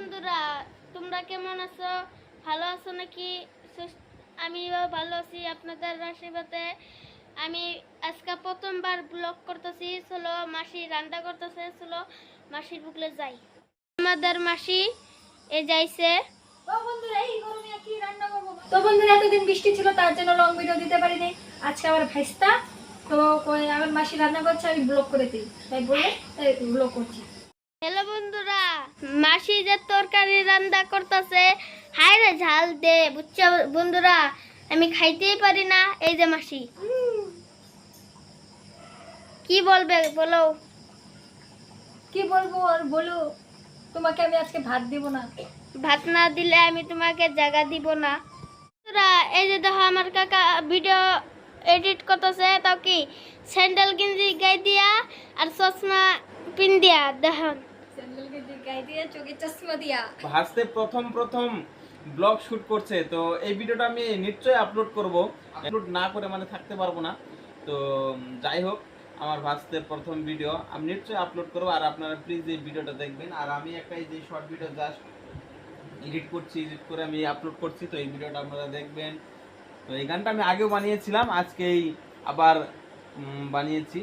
বন্ধুরা তোমরা কেমন আছো? ভালো আছো নাকি? আমি ভালো আছি আপনাদের আশীর্বাদে। আমি আজকে প্রথমবার ব্লগ করতেছি চলো মাসি রান্না করতেছে চলো মাসির বুকলে যাই। আমাদের মাসি এ যাইছে। তো বন্ধুরা এতদিন বৃষ্টি ছিল তার জন্য লং ভিডিও দিতে পারিনি। আজকে আমার ভাইস্তা তো কই আমার মাসি রান্না করছে আমি ব্লগ করে দিই। তাই বলে ব্লগ করছি। হ্যালো বন্ধুরা মাসি যে তরকারি রান্না করতেছে হাই রে ঝাল দে বুঝছ বন্ধুরা? আমি খাইতেই পারি না এই যে মাসি। কি বলবে বলো? কি বলব আর বলো? তোমাকে আমি আজকে ভাত দিব না। ভাত না দিলে আমি তোমাকে জায়গা দিব না। বন্ধুরা এই যে দেখো আমার কাকা ভিডিও এডিট করতেছে তাও কি? স্যান্ডেল গেঞ্জি গাই দিয়া আর চশমা পিন দিয়া দেখুন। ভাসতে প্রথম প্রথম ব্লগ শুট করছে, তো এই ভিডিওটা আমি নিশ্চয়ই আপলোড করব। আপলোড না করে মানে থাকতে পারব না। তো যাই হোক, আমার ভাসতের প্রথম ভিডিও আমি নিশ্চয়ই আপলোড করব, আর আপনারা প্লিজ এই ভিডিওটা দেখবেন। আর আমি একটা এই যে শর্ট ভিডিও জাস্ট এডিট করছি এডিট করে আমি আপলোড করছি, তো এই ভিডিওটা আপনারা দেখবেন। তো এই গানটা আমি আগেও বানিয়েছিলাম, আজকেই আবার বানিয়েছি।